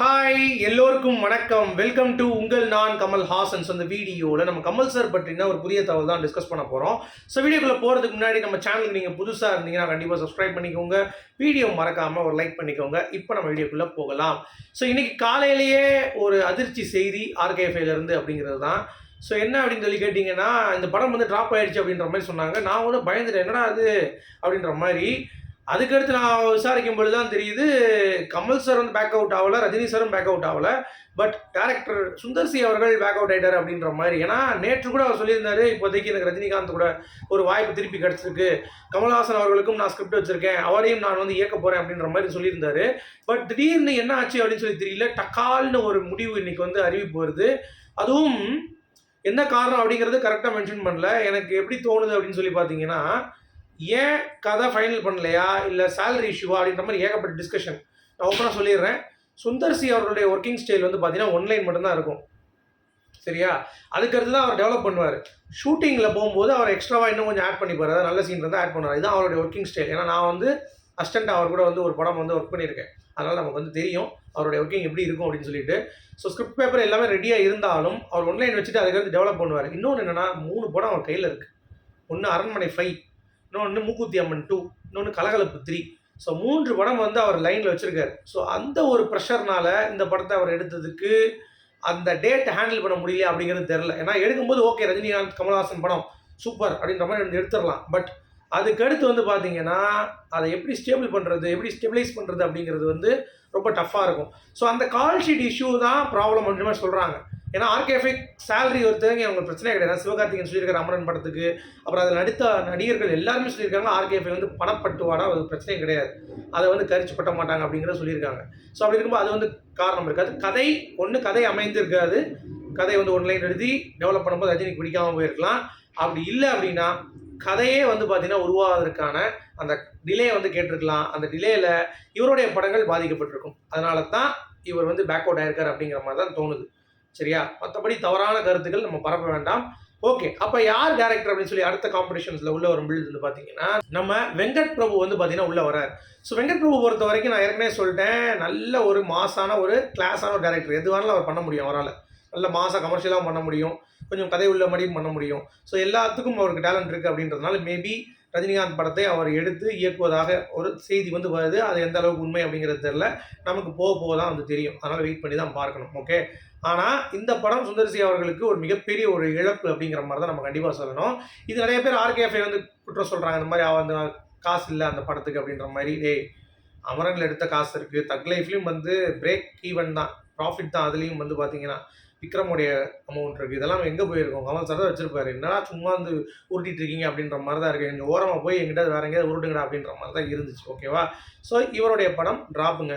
Hi எல்லோருக்கும் வணக்கம். Welcome to உங்கள் நான் கமல் ஹாசன்ஸ். அந்த வீடியோவில் நம்ம கமல் சார் பற்றின ஒரு புதிய தகவல் தான் டிஸ்கஸ் பண்ண போகிறோம் ஸோ வீடியோக்குள்ளே போகிறதுக்கு முன்னாடி நம்ம சேனலுக்கு நீங்கள் புதுசாக இருந்தீங்கன்னா கண்டிப்பாக சப்ஸ்கிரைப் பண்ணிக்கோங்க. வீடியோ மறக்காமல் ஒரு லைக் பண்ணிக்கோங்க. இப்போ நம்ம வீடியோக்குள்ளே போகலாம். ஸோ இன்றைக்கி காலையிலேயே ஒரு அதிர்ச்சி செய்தி RKFA அப்படிங்கிறது தான். ஸோ என்ன அப்படின்னு சொல்லி கேட்டிங்கன்னா இந்த படம் வந்து ட்ராப் ஆயிடுச்சு அப்படின்ற மாதிரி சொன்னாங்க. நான் வந்து பயந்துட்டேன். என்னடா அது அப்படின்ற மாதிரி. அதுக்கடுத்து நான் விசாரிக்கும் பொழுது தான் தெரியுது கமல் சார் வந்து பேக் அவுட் ஆகலை ரஜினி சாரும் பேக் அவுட் ஆகலை. பட் டேரக்டர் சுந்தர்சி அவர்கள் பேக் அவுட் ஆயிட்டார் அப்படின்ற மாதிரி. ஏன்னா நேற்று கூட அவர் சொல்லியிருந்தாரு இப்போதைக்கு எனக்கு ரஜினிகாந்த் கூட ஒரு வாய்ப்பு திருப்பி கிடச்சிருக்கு. கமல்ஹாசன் அவர்களுக்கும் நான் ஸ்கிரிப்ட் வச்சுருக்கேன். அவரையும் நான் வந்து இயக்க போகிறேன் அப்படின்ற மாதிரி சொல்லியிருந்தாரு. பட் திடீர்னு என்ன ஆச்சு அப்படின்னு சொல்லி தெரியல. டக்கால்னு ஒரு முடிவு இன்னைக்கு வந்து அறிவிப்பு வருது. அதுவும் என்ன காரணம் அப்படிங்கிறது கரெக்டாக மென்ஷன் பண்ணல. எனக்கு எப்படி தோணுது அப்படின்னு சொல்லி பார்த்தீங்கன்னா ஏன் கதை ஃபைனல் பண்ணலையா? இல்லை சேலரி இஷ்யூவா அப்படின்ற மாதிரி ஏகப்பட்ட டிஸ்கஷன் நான் ஓப்பனாக சொல்லிடுறேன். சுந்தர்சி அவர்களுடைய ஒர்க்கிங் ஸ்டைல் வந்து பார்த்தீங்கன்னா ஒன்லைன் மட்டும்தான் இருக்கும். சரியா? அதுக்கடுத்து தான் அவர் டெவலப் பண்ணுவார். ஷூட்டிங்கில் போகும்போது அவர் எக்ஸ்ட்ராவாக இன்னும் கொஞ்சம் ஆட் பண்ணிப்பார். அதாவது நல்ல சீன் இருந்தால் ஆட் பண்ணுவார். இதுதான் அவருடைய ஒர்க்கிங் ஸ்டைல் ஏன்னா நான் வந்து அஸ்டண்ட் அவர் கூட வந்து ஒரு படம் வந்து ஒர்க் பண்ணியிருக்கேன். அதனால் நமக்கு வந்து தெரியும் அவருடைய ஒர்க்கிங் எப்படி இருக்கும் அப்படின்னு சொல்லிட்டு. ஸோ ஸ்கிரிப்ட் பேப்பர் எல்லாமே ரெடியாக இருந்தாலும் அவர் ஒன்லைன் வச்சுட்டு அதுக்கடுத்து டெவலப் பண்ணுவார். இன்னொன்று என்னென்னா மூணு படம் அவர் கையில் இருக்குது ஒன்று அரண்மனை ஃபைவ் இன்னொன்று மூக்குத்தி அம்மன் டூ இன்னொன்று கலகலப்பு த்ரீ ஸோ மூன்று படம் வந்து அவர் லைனில் வச்சுருக்காரு. ஸோ அந்த ஒரு ப்ரெஷர்னால் இந்த படத்தை அவர் எடுத்ததுக்கு அந்த டேட் ஹேண்டில் பண்ண முடியல அப்படிங்கிறது தெரில ஏன்னா எடுக்கும்போது ஓகே ரஜினிகாந்த் கமல்ஹாசன் படம் சூப்பர் அப்படின்ற மாதிரி எடுத்துடலாம். பட் அதுக்கடுத்து வந்து பார்த்தீங்கன்னா அதை எப்படி ஸ்டேபிள் பண்ணுறது எப்படி ஸ்டெபிலைஸ் பண்ணுறது அப்படிங்கிறது வந்து ரொம்ப டஃப்பாக இருக்கும். ஸோ அந்த கால் ஷீட் இஷ்யூ தான் ப்ராப்ளம் அப்படின்ற மாதிரி சொல்கிறாங்க ஏன்னா ஆர்கேஃபை சேலரி ஒருத்தவங்க அவங்க பிரச்சனை கிடையாது. சிவகார்த்திகேயன் சொல்லியிருக்காரு அமரன் படத்துக்கு. அப்புறம் அதில் நடித்த நடிகர்கள் எல்லாருமே சொல்லியிருக்காங்க ஆர்கேஃபை வந்து பணப்பட்டுவாடா அது பிரச்சனை கிடையாது. அதை வந்து கரிச்சு பட்ட மாட்டாங்க அப்படிங்கிறத சொல்லியிருக்காங்க. ஸோ அப்படி இருக்கும்போது அது வந்து காரணம் இருக்காது. கதை ஒன்று கதை அமைந்திருக்காது. கதை வந்து ஒன்லைன் எழுதி டெவலப் பண்ணும்போது ரஜினிக்கு பிடிக்காமல் போயிருக்கலாம். அப்படி இல்லை அப்படின்னா கதையே வந்து பார்த்தீங்கன்னா உருவாவதற்கான அந்த டிலே வந்து கேட்டிருக்கலாம். அந்த டிலேயில் இவருடைய படங்கள் பாதிக்கப்பட்டிருக்கும். அதனால தான் இவர் வந்து பேக் அவுட் ஆயிருக்கார் அப்படிங்கிற மாதிரி தான் தோணுது. சரியா? மற்றபடி தவறான கருத்துக்கள் நம்ம பரப்ப வேண்டாம். ஓகே அப்போ யார் டேரக்டர் அப்படின்னு சொல்லி அடுத்த காம்படிஷன்ஸில் உள்ள வரும் பொழுது வந்து பார்த்தீங்கன்னா நம்ம வெங்கட் பிரபு வந்து பார்த்தீங்கன்னா உள்ள வரார் ஸோ வெங்கட் பிரபு பொறுத்த வரைக்கும் நான் ஏற்கனவே சொல்லிட்டேன் நல்ல ஒரு மாசான ஒரு கிளாஸான ஒரு டேரக்டர் எது வேணாலும் அவர் பண்ண முடியும் அவரால். நல்ல மாசாக கமர்ஷியலாகவும் பண்ண முடியும். கொஞ்சம் கதை உள்ள மாதிரியும் பண்ண முடியும். ஸோ எல்லாத்துக்கும் அவருக்கு டேலண்ட் இருக்குது அப்படின்றதுனால மேபி ரஜினிகாந்த் படத்தை அவர் எடுத்து இயக்குவதாக ஒரு செய்தி வந்து வருது. அது எந்த அளவுக்கு உண்மை அப்படிங்கிறது தெரில நமக்கு போக போக தான் வந்து தெரியும். அதனால் வெயிட் பண்ணி தான் பார்க்கணும். ஓகே ஆனால் இந்த படம் சுந்தர்சி அவர்களுக்கு ஒரு மிகப்பெரிய ஒரு இழப்பு அப்படிங்கிற மாதிரி தான் நம்ம கண்டிப்பாக சொல்லணும். இது நிறைய பேர் ஆர்கேஎஃப்ஐ வந்து குற்றம் சொல்கிறாங்க இந்த மாதிரி அவ அந்த காசு இல்லை அந்த படத்துக்கு அப்படின்ற மாதிரி. டேய் அமரனில் எடுத்த காசு இருக்குது தக் லைஃப்லேயும் வந்து பிரேக் ஈவன் தான். ப்ராஃபிட் தான். அதுலேயும் வந்து பார்த்தீங்கன்னா விக்ரமுடைய அமௌண்ட் இருக்குது இதெல்லாம் எங்கே போயிருக்கோம்? கமல் சார் தான் வச்சிருப்பாரு. என்னடா சும்மா வந்து உருட்டிட்டு இருக்கீங்க? அப்படின்ற மாதிரி தான் இருக்குது எங்கள் ஓரமாக போய் எங்கிட்ட வேற எங்கேயாவது உருட்டுங்கடா அப்படின்ற மாதிரி தான் இருந்துச்சு. ஓகேவா ஸோ இவருடைய படம் ட்ராப்புங்க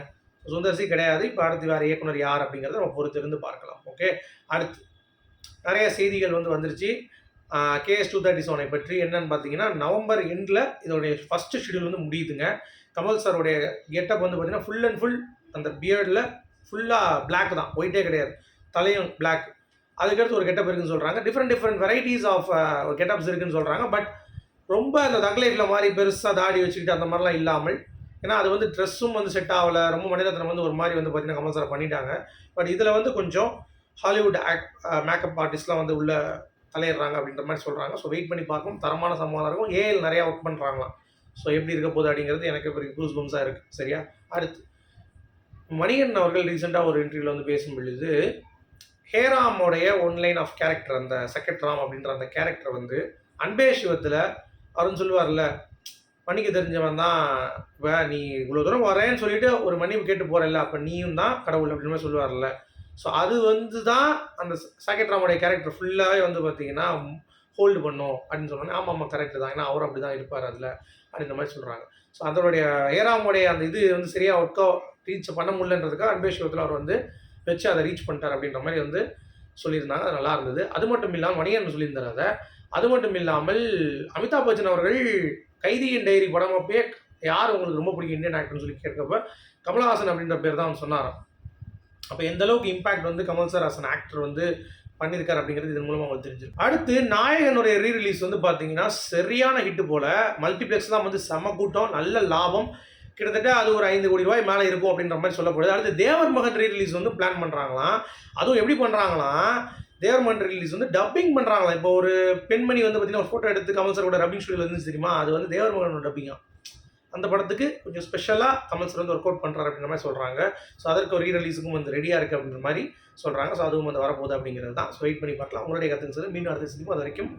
சுந்தர்சி கிடையாது. இப்போ அடுத்து வேறு இயக்குனர் யார் அப்படிங்கிறத நம்ம பொறுத்திருந்து பார்க்கலாம். ஓகே அடுத்து நிறைய செய்திகள் வந்து வந்துருச்சு. கேஎஸ் டூ தேர்ட்டி செவனை பற்றி என்னன்னு பார்த்தீங்கன்னா நவம்பர் எண்டில் இதோடைய ஃபஸ்ட்டு ஷெடியூல் வந்து முடியுதுங்க. கமல் சாருடைய கெட்டப் வந்து பார்த்தீங்கன்னா ஃபுல் அண்ட் ஃபுல் அந்த பியர்டில் ஃபுல்லாக பிளாக் தான். ஒயிட்டே கிடையாது. தலையும் பிளாக் அதுக்கடுத்து ஒரு கெட்டப் இருக்குன்னு சொல்கிறாங்க different different varieties of getups இருக்குன்னு சொல்கிறாங்க பட் ரொம்ப அந்த தக் லைஃப்பில் மாதிரி பெருசாக தாடி வச்சுக்கிட்டு அந்த மாதிரிலாம் இல்லாமல் ஏன்னா அது வந்து ட்ரெஸ்ஸும் வந்து செட் ஆகலை. ரொம்ப மனிதத்தனம் வந்து ஒரு மாதிரி வந்து பார்த்தீங்கன்னா கமல்சார பண்ணிட்டாங்க. பட் இதில் வந்து கொஞ்சம் ஹாலிவுட் ஆக்ட் மேக்கப் ஆர்டிஸ்ட்லாம் வந்து உள்ள தலையிடுறாங்க அப்படின்ற மாதிரி சொல்கிறாங்க ஸோ வெயிட் பண்ணி பார்க்கணும். தரமான சம்பவம் இருக்கும் ஏஎல் நிறையா ஒர்க் பண்ணுறாங்களாம் ஸோ எப்படி இருக்க போகுது அப்படிங்கிறது எனக்கு இப்போ க்ரூஸ் பம்ஸாக இருக்குது சரியா? அடுத்து. மணிகன் அவர்கள் ரீசெண்டாக ஒரு இன்டர்வியூவில் வந்து பேசும் பொழுது ஹேராமோடைய ஒன்லைன் ஆஃப் கேரக்டர் அந்த செகண்ட் ராம் அப்படின்ற அந்த கேரக்டர் வந்து அன்பே சிவத்தில் அருண் சொல்லுவார்ல மன்னிக்க தெரிஞ்சவன் தான் இப்போ நீ இவ்வளோ தூரம் வரேன்னு சொல்லிட்டு ஒரு மன்னிப்பு கேட்டு போகிறல்ல அப்போ நீயும் தான் கடவுள் அப்படின்னு மாதிரி சொல்லுவார்ல. ஸோ அது வந்து தான் அந்த செகண்ட் ராமோடைய கேரக்டர் ஃபுல்லாகவே வந்து பார்த்தீங்கன்னா ஹோல்டு பண்ணும் அப்படின்னு சொன்னாங்க ஆமாம் ஆமாம் கரெக்டு தான். ஏன்னா அவர் அப்படி தான் இருப்பார் அதில் அப்படின்ற மாதிரி சொல்கிறாங்க ஸோ அதனுடைய ஏராமுடைய அந்த இது வந்து சரியாக ஒர்க்கோ ரீச் பண்ண முடியலன்றதுக்காக அன்பேஸ்வரத்தில் அவர் வந்து வச்சு அதை ரீச் பண்ணிட்டார் அப்படின்ற மாதிரி வந்து சொல்லியிருந்தாங்க. அது நல்லா இருந்தது. அது மட்டும் இல்லாமல் வணிகன் சொல்லியிருந்தார் அதை. அது மட்டும் இல்லாமல் அமிதாப் பச்சன் அவர்கள் கைதியின் டைரி படம் அப்பயே யார் உங்களுக்கு ரொம்ப பிடிக்கும்? இந்தியன் ஆக்டர்னு சொல்லி கேட்குறப்ப கமலஹாசன் அப்படின்ற பேர் தான் அவன் சொன்னாராம் அப்போ எந்த அளவுக்கு இம்பாக்ட் வந்து கமல் சார் அஸ் ஆக்டர் வந்து பண்ணியிருக்காரு அப்படிங்கிறது இதன் மூலமாக உங்களுக்கு தெரிஞ்சிடும் அடுத்து நாயகனுடைய ரீ ரிலீஸ் வந்து பார்த்தீங்கன்னா சரியான ஹிட்டு போல் மல்டிப்ளெக்ஸ் தான் வந்து செம கூட்டம் நல்ல லாபம். கிட்டத்தட்ட அது ஒரு ஐந்து கோடி ரூபாய் மேலே இருக்கும் அப்படின்ற மாதிரி சொல்லப்படுது. அடுத்து தேவர் மகன் ரீ ரிலீஸ் வந்து பிளான் பண்ணுறாங்களாம் அதுவும் எப்படி பண்ணுறாங்களாம் தேவர்மன் ரிலீஸ் வந்து டப்பிங் பண்ணுறாங்களா இப்போ ஒரு பெண்மணி வந்து பார்த்தீங்கன்னா ஒரு ஃபோட்டோ எடுத்து கமல் சாரோட டப்பிங் ஸ்டுடியோ வந்து தெரியுமா? அது வந்து தேவர் மகனோட டப்பிங்கா அந்த படத்துக்கு கொஞ்சம் ஸ்பெஷலாக கமல் சார் வந்து ஒர்க் அவுட் பண்ணுறாரு அப்படின்ற மாதிரி சொல்கிறாங்க ஸோ அதற்கு ஒரு ரீ ரிலீஸுக்கும் வந்து ரெடியாக இருக்குது அப்படின்ற மாதிரி சொல்கிறாங்க ஸோ அதுவும் வந்து வரப்போகுது அப்படிங்கிறது தான். ஸோ வெயிட் பண்ணி பார்க்கலாம். உங்களுடைய கற்றுக்கு சார் மீண்டும் அடுத்த சந்திப்போம் அது வரைக்கும்